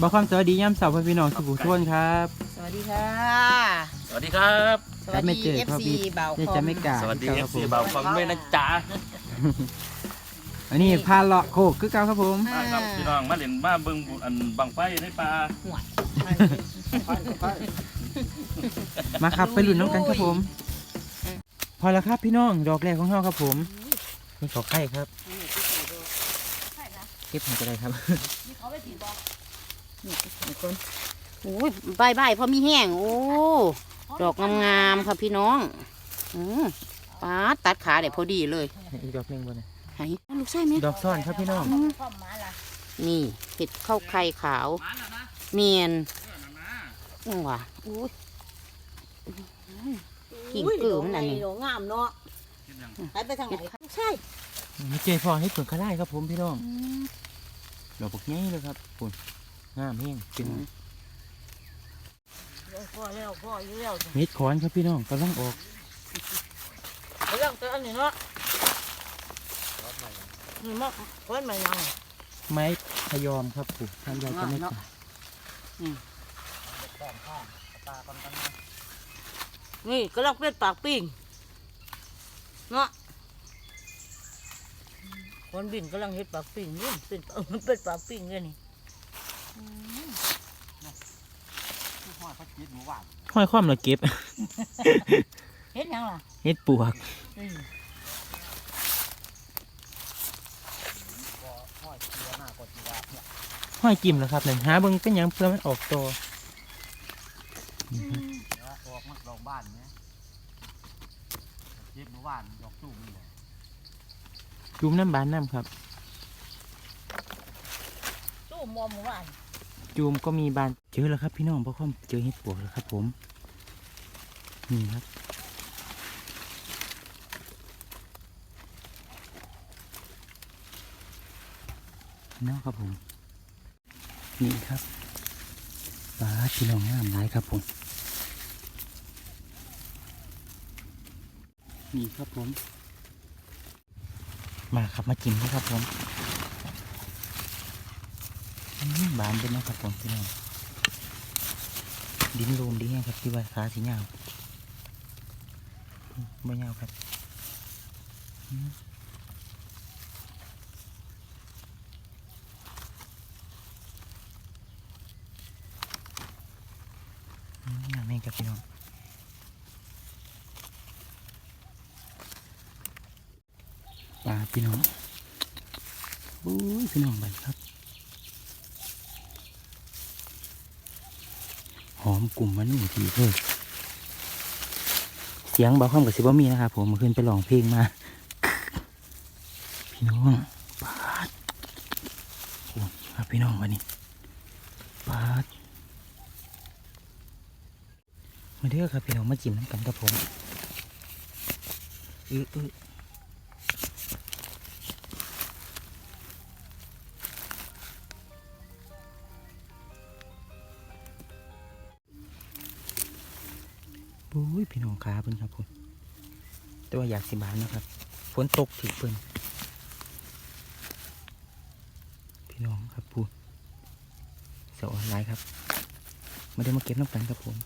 บอกความสวัสดีย่ำเสาร์พ่อพี่น้องสุขุทุกคนครับสวัสดีค่ะ สวัสดีครับ สวัสไม่ดีเจอเอฟพ่อซีพี่เบาเดี๋ยวคอจะมไม่กล้าสวัสดีคเอรัฟบผซีมเบาฟังด้วยนะจ๊ะอันนี้พาเลาะโคกคือเก่าครับผมมาครับพี่น้องมาเล่นมาเบิ่งบุอันบังไฟในป่าหวดมาครับไปลุ้นน้องกันครับผม พอแล้วครับพี่น้องดอกแรกของเราครับผมนี่ขอไข่ครับเก็บให้ก็ได้ครับ นี่คนโอ้ยใบใบพอมีแห้ง โอ้ ดอกงามๆค่ะพี่น้องอืมป้าดตัดขาเดี๋ยวพอดีเลยอีกดอกหนึ่งบนยไหนลูกไส้ไหมดอกซ่อนครับพี่น้อง อืมนี่เห็ดข้าวไข่ขาวเมียนอืมว่ะอุ้ย กิ่งเกือมันอันนี้โงามเนาะไปไปทางไหนใช่มีเจพอให้เปิดข้าได้ครับผมพี่น้อง ดอกปกใหญ่เลยครับคุณ งามแห้งเป็นพ่อแล้วพ่ออยู่แล้วเม็ดขอนครับพี่น้องกำลังออกเรื่องตัวอันนี้เนาะนี่มาคนมายังไม้พยอมครับผมทำใหญ่จะไม่ขาดนี่ก็ลังเป็ดปากปิ้งเนาะคนบินกำลังเฮ็ดปากปิ้งนี่เป็นมันเป็นปากปิ้งเลยนี่ ห้อยคว่ำเราเก็บ เฮ็ดยังล่ะเฮ็ดปวกอืมห้อยจิ้มแล้วครับหนึ่งหาเบิ่งเป็นหยังเพื่อมันออกตัวออกมาดอกบ้านเนี่ยเจ็บเมื่อวานดอกจุ่มนี่แหละจุ่มน้ำบานน้ำครับ สู้มอมเมื่อวาน จูมก็มีบานเจอแล้วครับพี่น้องพ่อคอมเจอเห็ดปวกแล้วครับ ผมนี่ครับเนาะครับผม นี่ครับปลาพี่น้องงามหลายครับผม นี่ครับผม มาครับมาจิ้มนะครับผม บานเป็นนะครับผมพี่น้องดินโลมดีไงครับที่ว่าขาสีเงาไม่เงาครับอืมอืมงามแม่งครับพี่น้องปลาพี่น้องโอ้ยพี่น้องบันครับ อมกลุ่มมันนี่ทีเพิ่เสียงเบาข้ามกับซิบมีนะครับผมเมื่อคืนไปร้องเพลงมา พี่น้องปาดโอ้ครับพี่น้องวันนี้ปาดมาเด้อครับพี่น้องมาจิ้มน้ำกันกับผมอืออื้อ โอ้ยพี่น้องขาเพิ่นครับผมแต่ว่าอยากสิบานนะครับฝนตกถีเพิ่นพี่น้องครับพูดเสาออนไลน์ครับมาได้มาเก็บน้ำกันครับผม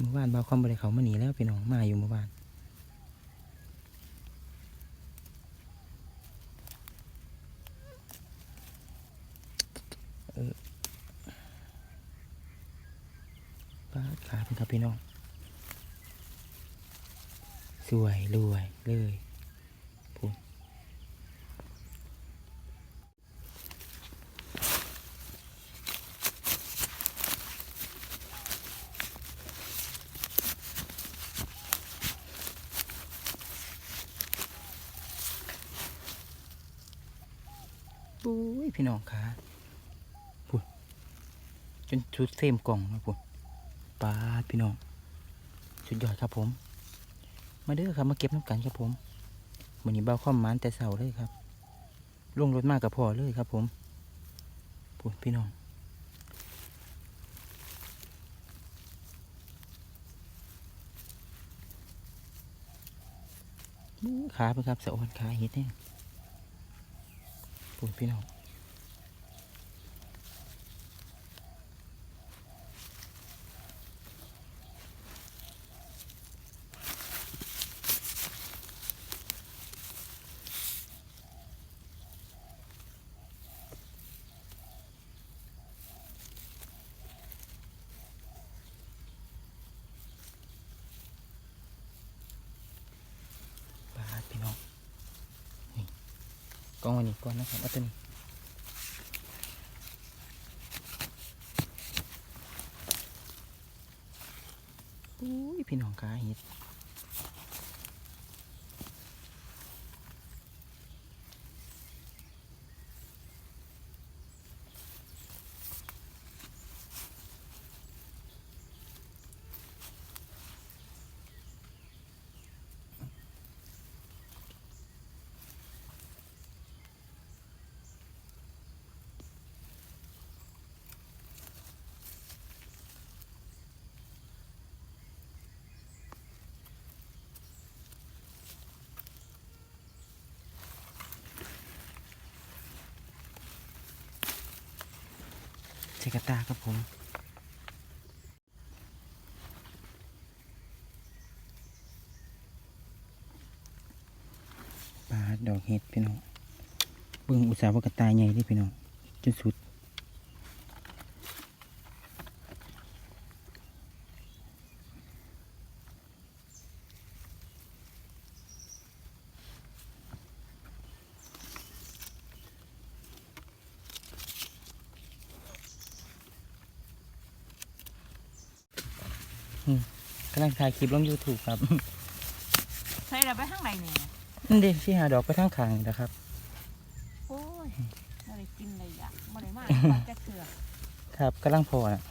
เมื่อวานบ่าวคอมบริเขามาหนีแล้วพี่น้องมาอยู่เมื่อวาน ปาดขาเป็นครับพี่น้อง สวยรวยเลยพูดปุ้ยพี่น้องขาพูดจนชุดเซมกล่องนะพูด ปลาพี่น้องสุดยอดครับผม มาเด้อครับมาเก็บน้ำกันครับผมวันนี้เบาข้อมันแต่เสาเลยครับล่วงรถมากกับพอเลยครับ ผมพูดพี่น้องขาไปครับสะออนขาเห็ดเนี่ยพูดพี่น้อง องวันนี้ก่อนนะครับอาตัวนี้อุ้ยพี่น้องกาเห็ด เชกตาครับผมปลาดอกเห็ดพี่น้องเบิ่งอุตสาหกระตายใหญ่ที่พี่น้องจนสุด กำลังถ่ายคลิปลง YouTube ครับใช่เราไปทางไหนเนี่ยนั่นเด็ที่หาดอกไปทางขางนี่นะครับ โอ้ยไม่ได้กินเลยอะไม่ได้มากปลาจะเถื่อครับกำลังพอนะ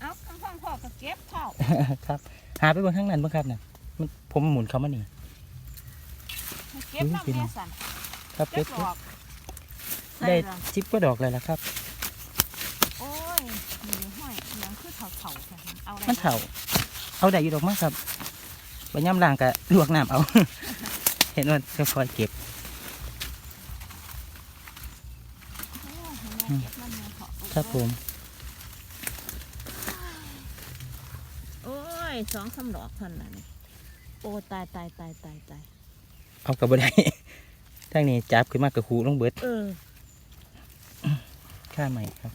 เอ้าคำพ่อพ่อก็เก็บเท่าครับ หาไปบนข้างนั้นบ้างครับเนี่ยมันผมหมุนเขามานี่เก็บน้ำเมียสันครับเก็เก็บบดอกใส่ได้ละชิปก็ดอกเลยละครับ โอ้ยมีห้อยอิหยังคือเถาเถาๆค่ะเอาอะไรมันเถา เอาได้อยู่ดอกมากครับใบย่ำล่างกะลวกน้ำเอา เห็นว่าจะคอยเก็บโอ้ยให้แม่เก็บน้ำเมียเถาะครับผม โอ้ยสองสามดอกเท่านั้นนี่โอ้ตายตายตายตายตายเอากระบได้ทางนี้จับขึ้นมากระคูลงเบิดเออค่าใหม่ครับ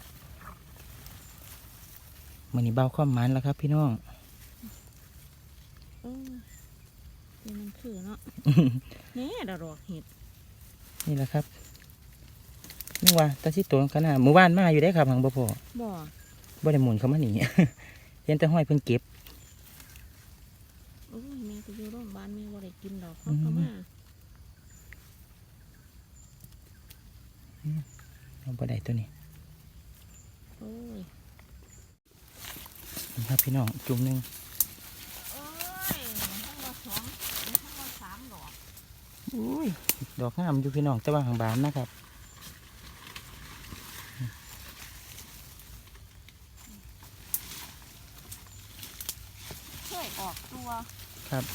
มันนี้เบาความมันแล้วครับพี่น้อง เออนี่มันคือเนาะนี่ดอกเห็ดนี่แหละครับนึกว่าตาชิตัวขนาดหมู่บ้านมาอยู่ได้ครับหังบ่พอบ่บ่ได้หมุนเขามาหนีเห็นแต่ห้อยเพิ่นเก็บโอ้ยแม่ก็อยู่โรงพยาบาลแม่บ่ได้กินดอกอืเขามก็มาเอาบ่ได้ตัวนี้โอ้ยนี่ครับพี่น้องจุ่มหนึง โอ้ยทั้งหมดสองทั้งหมดสามดอก อุ้ยดอกงามอยู่พี่น้องแต่ว่าหางบานนะครับเคยออกตัว ครับ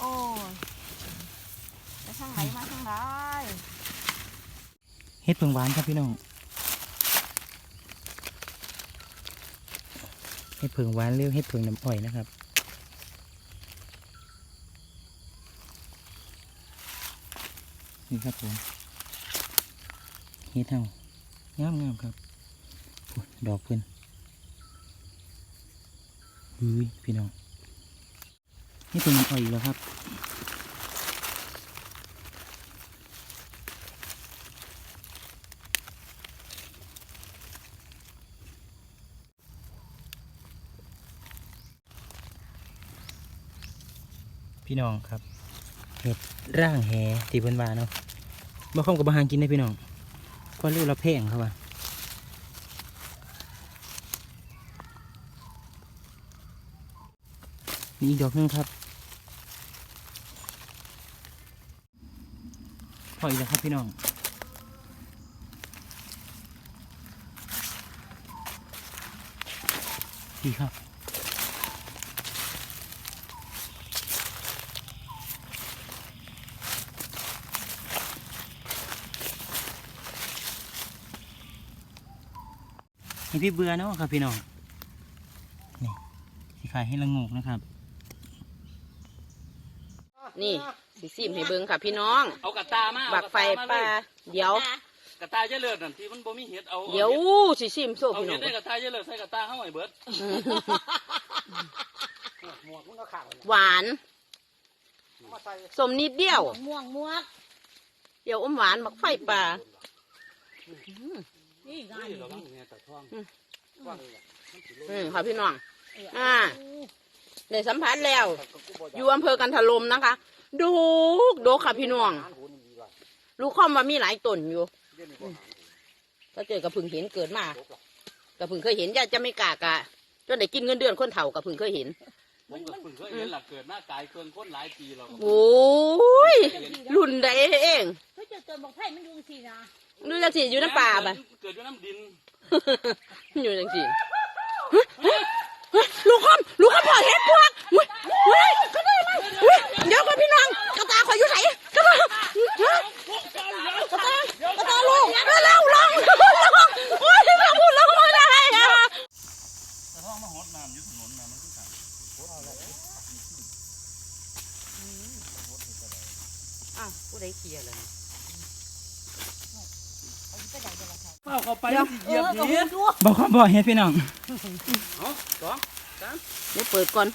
โอ้ยไปทางไหนมาทางไหนเฮ็ดเพิ่งหวานครับพี่น้องเฮ็ดเพิ่งหวานเรียกเฮ็ดเพิ่งน้ำอ้อยนะครับ นี่ครับผมเฮ็ดเฮางามงามครับดอกเพิ่นอุ้ยพี่น้องเฮ็ดเพิ่งน้ำอ้อยแล้วครับพี่น้องครับ เห็ดร่างแหที่เพิ่นว่าเนาะบ่คอมกับบาหางกินได้พี่น้องก็เรียกเราแพงเขาว่ามีอีกดอกหนึงครับพออีกแล้วครับพี่น้องดีครับ ให้พี่เบื่อเนาะครับพี่น้องนี่สิขายให้ละงูกนะครับ นี่สิซิมให้เบิ่งค่ะพี่น้อง เอากระตามาบักไฟปลาเดี๋ยวกระตาเยอะเลิศนั่นที่มันบ่มีเห็ดเอาเดี๋ยวสิซิมโซ่เอาพี่น้เห็อดงได้กระตาเยอะเลิศใส่กระตาเข้าไอ้เบิดหวานสมนิดเดียวม่วงม่วงเดี๋ยวอมหวานบักไฟปลา นี่งานนี่เราต้องเนี่ยตะท่องอืมค่ะพี่น้อง อ่า ได้สัมผัสแล้วอยู่อำเภอกันทลมนะคะดูกดูกค่ะพี่น้องลูกข้อมว่ามีหลายต้นอยู่อืมถ้าเจอกับพึ่งเห็นเกิดมากับพึ่งเคยเห็นย่าจะไม่กล้ากะจนได้กินเงินเดือนคนเฒ่ากับพึ่งเคยเห็นผมก็เพิ่งเคยเห็นหลักเกิดหน้ากายเครื่องคนหลายปีแล้วโอ้ยรุ่นใดเองเฮ้ยเจอตัวบอกไผ่มันอยู่สินะ ดูจังสิอยู่น้ำป่าปะเกิดอยู่น้ำดินอยู่จังสิเฮ้ยเฮ้ยเฮ้ยลูกคอมลูกคอมพอเห็นพวกเฮ้ยเฮ้ยก็ได้มาเฮ้ยเดี๋ยวก่อนพี่น้องกระตาคอยอยู่ไหนกระตาฮะกระตากระตาลูกเร็วเร็วลงลงโอ้ยเราพูดลงไม่ได้อะ ตะท่องมาหดน้ำอยู่ถนนน้ำมันคือกัน อ้าวผู้ใดเคลียร์เลย เฝ้าเข้าไปเหยียบเห็ดบอกความบอกเฮ็ดพี่น้องเอาสองเดี๋ยวเปิดก่อน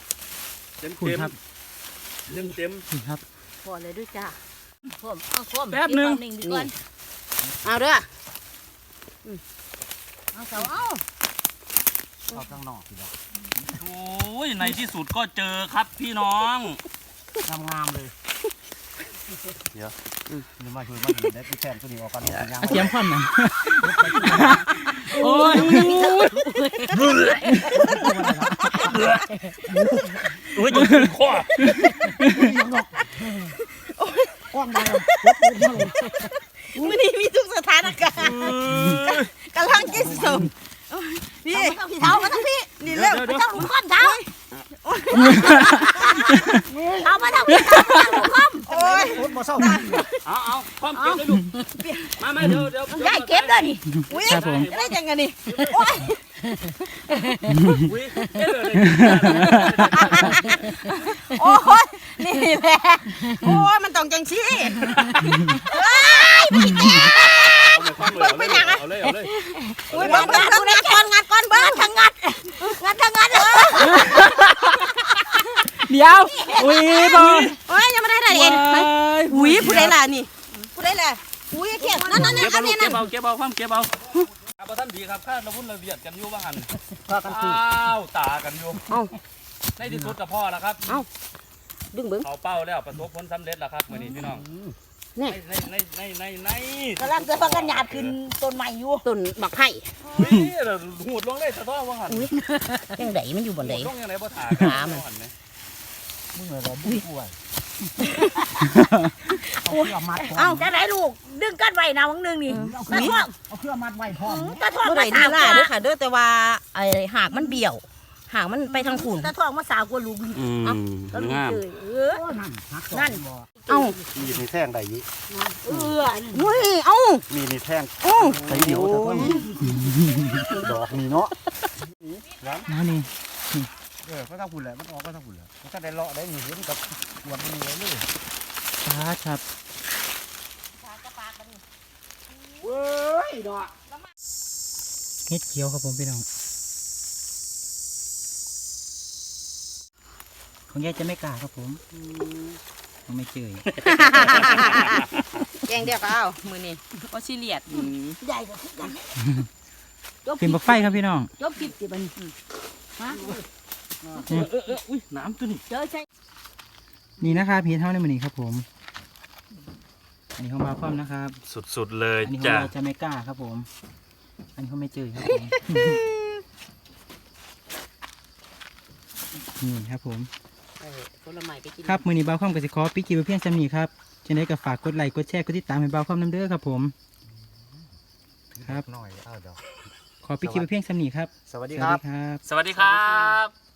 เต็มคุณเต็มครับเต็มเต็มนี่ครับพอเลยด้วยจ้าผมเอาผมแป๊บหนึ่งอีกฝั่หดีก่อนเอาเด้อเอาเสาเอาเข้าข้างนอกสิครับโอ้ยในที่สุดก็เจอครับพี่น้องงามงามๆเลย เดี๋ยวนี่มาช่วยมาดีได้พี่แฟนตัวนี้ออกกันยางเอาเสียมความนะโอ้ยโอ้ยจะขึ้นข้อมื้อนี้มีทุกสถานการณ์กำลังกินสมนี่เท้ามาทั้งพี่นี่เร็วเดี๋ยวเจ้าหลุมก้อนเท้าเอา ลยลูกมามาเดี๋ยวเดี๋ยวได้เก็บเลยนี่อุ้ยครับผม ได้จังไงนี่อุ้ยเก็บเลยโอ้ยนี่แหละโอ้ยมันต้องจังซี่เอาเลยเอาเลยเอาเลยอุ้ยบังงัดงัดก่อนงัดก่อนเบิ้งทั้งงัดงัดทั้งงัดเลยเดี๋ยวอุ้ยบอโอ้ยยังไม่ได้ได้เองอุ้ยผู้ใดล่ะนี่ ผู้ใดล่ะอุ้ยเขียนนั่นนั่นเก็บอัเอานลูนี้กนั่เก็นบเอาเก็บเอาความเก็บเอาครับท่านดีครับข้าระวุ่นระเวียดกันอยู่บ้างหันพากันตี อ้าวตากันอยู่เอ้า ในที่สุดกับพ่อแล้วครับเอ้า ดึงเบิ้งเอาเป้าแล้วประสบผลสำเร็จแล้วครับมื่อนี้พี่น้องนี่ในในในในในกำลังจะพักกันหยาดขึ้นต้นใหม่อยู่ต้นบักไห่เฮ้ยเราหูดลงเลยสะท้อนว่าหันยังไดมันอยู่บนหูได ดลงยังไงบ่ถ่าขามันหันไหมมึงเลยเราบุ้งป่วย เอาเครื่องมัดพร้อเอ้ามจะได้ลูก ดึงกันไว้นะวังหนึงนี่ตะทวงเอาเครื่องมัดไว้พร้อมตะทวงบ่มาได้สาดีวกล่าว่าเด้อค่ะเด้อแต่ว่าไอ้หากมันเบี้ยว หากมันไปทางขุนตะทวงมาสาวกว่าลูกอืมก็ลูกงามเลยเออ โอ้นั่นหักนั่น บ่เอ้ามีในแท่งใดยี่เออเฮ้ยเอ้ามีในแท่งเอ้าใส่เดียวแต่ว่าดอกนี่เนาะ มานี่ เออก็ต้องหุ่นแหละมันออกก็ต้องหุ่นแหละมันก็ได้เลาะได้มีเห็นกับขวดมันเลยเลยปาดครับเว้ยดอกเฮ็ดเขียวครับผมพี่น้องของยายจะไม่กล้าครับผมผมไม่เจอแกงเดียวก็เอามือนี่ก็ซีเรียสใหญ่กว่าทุกอย่างจบคเป็ลินปบักไฟครับพี่น้องจบคลิปสิบัดนฮะ เออเออเอออุ้ยน้ำตัวนี้เจอใช่นี่นะครับเฮ็ดเท่าในมือนี้ครับผม อันนี้ของบาคอมนะครับ สุดๆเลยอันนี้ของจ้ะยายจะไม่กล้าครับผม อันนี้เขาไม่เจอครับผม นี่ครับผม เออผลไม้ไปกินครับมือนี้บาคอมกับสิขอปิกกีไว้เพียงจำนี้ครับจะได้กับฝากกดไลค์กดแชร์กดติดตามให้บาคอมน้ำเด้อครับผม ครับ หน่อยเอาดอกขอปิกกีไว้เพียงจำนี้ครับ สวัสสดีวัสครับดีครับ สวัสดีครับ